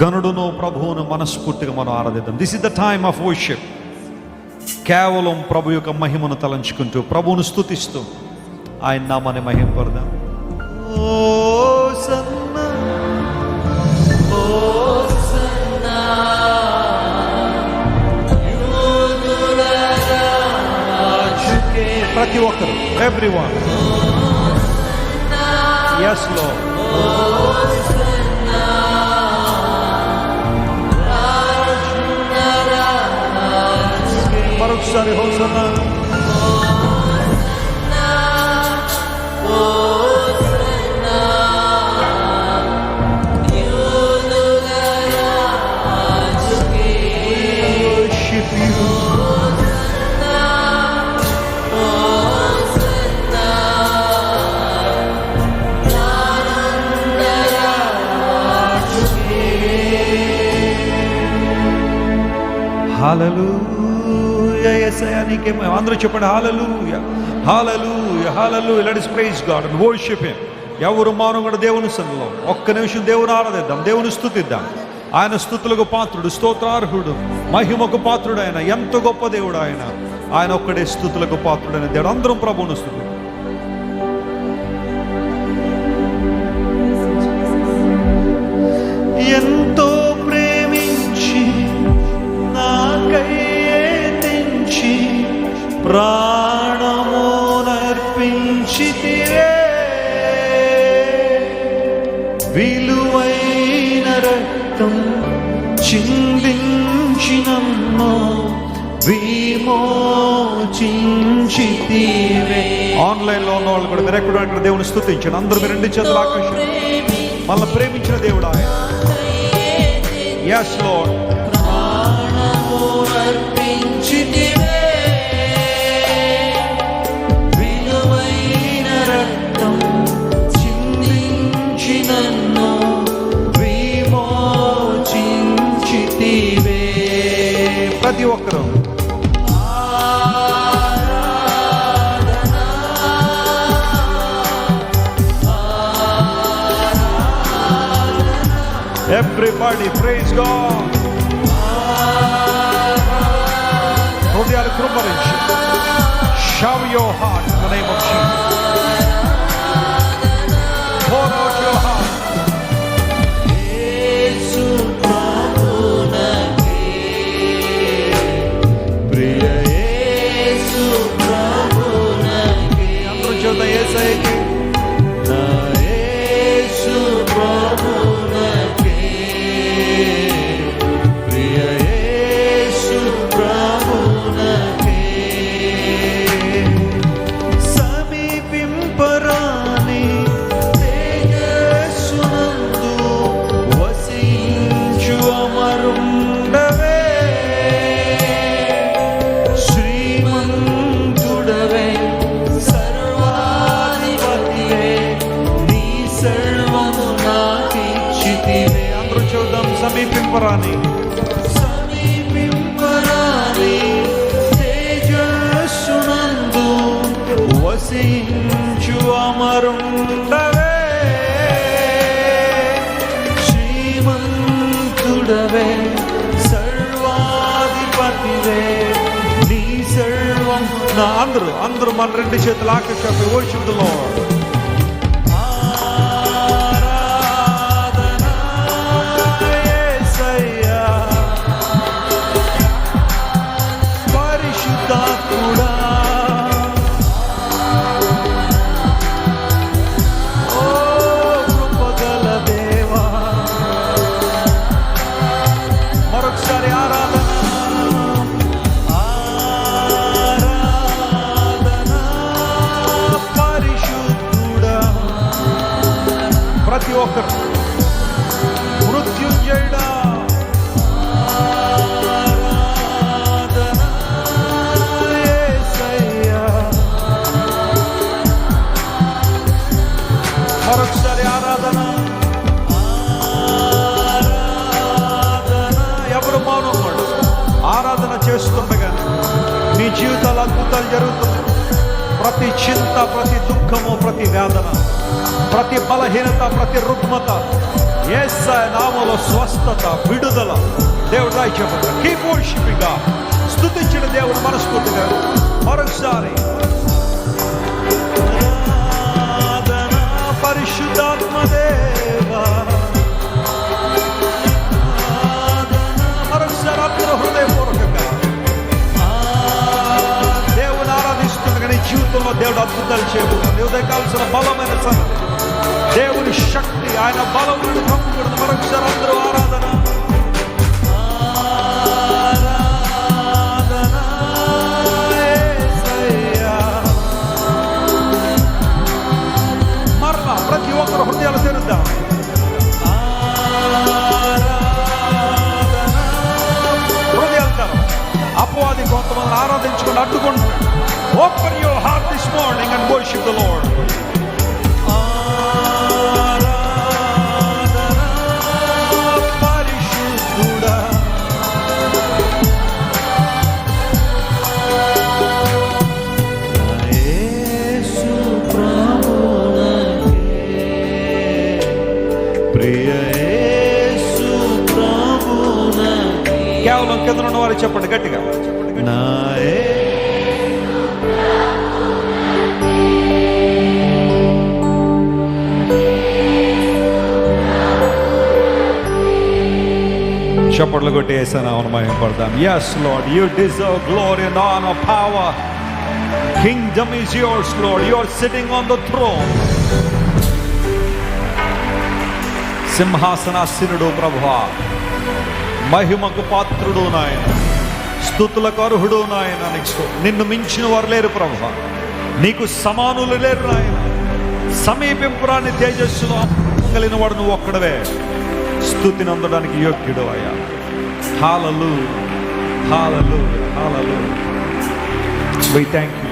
గనుడును ప్రభువును మనస్ఫూర్తిగా మనం ఆరాధిద్దాం. This is the time of worship కేవలం ప్రభు యొక్క మహిమను తలంచుకుంటూ ప్రభువును స్తుతిస్తూ ఆయన నామాన్ని మహింపడదాం ఓ సన్నా ప్రతి ఒక్కరు ఎవ్రీ వన్ ఎస్లో Hosanna. Hosanna, Hosanna, you Hallelujah. యేసయ్యా నీకే అందరూ చెప్పండి హాలలు హాలలు హాలలు let's praise God and worship him ఎవరు మానవ కూడా దేవుని సన్నిలో ఒక్క నిమిషం దేవుని ఆరాధిద్దాం దేవుని స్థుతిద్దాం. ఆయన స్థుతులకు పాత్రుడు స్తోత్రార్హుడు మహిమకు పాత్రుడు ఆయన ఎంత గొప్ప దేవుడు ఆయన. ఆయన ఒక్కడే స్థుతులకు పాత్రుడైన దేవుడు. అందరం ప్రభువును స్థుతి ప్రాణము నర్పించితివే విలువైన రక్తం చిందించి నన్ను విమోచించితివే ఆన్లైన్లో ఉన్న వాళ్ళు కూడా మీరు దేవుని స్తుతించండి. అందరూ మీరు రెండు చేతులు ఆకాశం మళ్ళీ ప్రేమించిన దేవుడు ఆయన. ఎస్ లోడ్ విలువైన ప్రతి ఒక్కరూ Everybody praise God. హృదయాలు కృపరించి Show your heart in the సమీపరాని సమీపింపరాని తేజస్సునందు వసించు అమరుండవే. శ్రీమంతుడవే సర్వాధిపతివే. నీ సర్వం నా అందరూ అందరూ మన రెండు చేతులు ఆకాశ ఓషిద్దులో ప్రతి ఒక్కరు మృత్యుంజయుడా. మరొకసారి ఆరాధన. ఎవరు మౌనం ఆరాధన చేస్తుండగా మీ జీవితాలు అద్భుతాలు జరుగుతున్నాయి. ప్రతి చింత ప్రతి దుఃఖము ప్రతి వేదన ప్రతి బలహీనత ప్రతి రుగ్మత ఎస్ నామములో స్వస్థత విడుదల. దేవుడు రాయి చెప్పండి కీప్ వర్షిపింగ్ స్తుతించిన దేవుడు మనస్ఫూర్తిగా. మరొకసారి దేవుడు అద్భుతాలు చేయబోతుంది ఉదయం కావాల్సిన బలమైన సంగతి దేవుని శక్తి ఆయన బలం నుండి కమ్ముకున్నది మరొకసారి అందరూ ఆరాధన. అపవాది కొంతమంది ఆరాధించుకుని అడ్డుకుంటున్నాడు. Open your heart this morning and worship the Lord కేవలం కింద ఉన్న వారు చెప్పండి గట్టిగా. నా చప్పట్లు కొట్టి వేసాను అవును మహిమ పడదాం. Yes Lord you deserve glory and honour power kingdom is yours Lord you are sitting on the throne సింహాసనాసీనుడు ప్రభువా మహిమకు పాత్రుడు నాయన. స్థుతులకు అర్హుడు నాయన నీకు నిన్ను మించిన వారు లేరు ప్రభు. నీకు సమానులు లేరు నాయన. సమీపింపురాన్ని తేజస్సులో కలిగిన వాడు నువ్వు ఒక్కడవే. స్థుతిని అందడానికి యోగ్యుడు అయ్యా. హాలలు హాలలు హాలలు. We thank you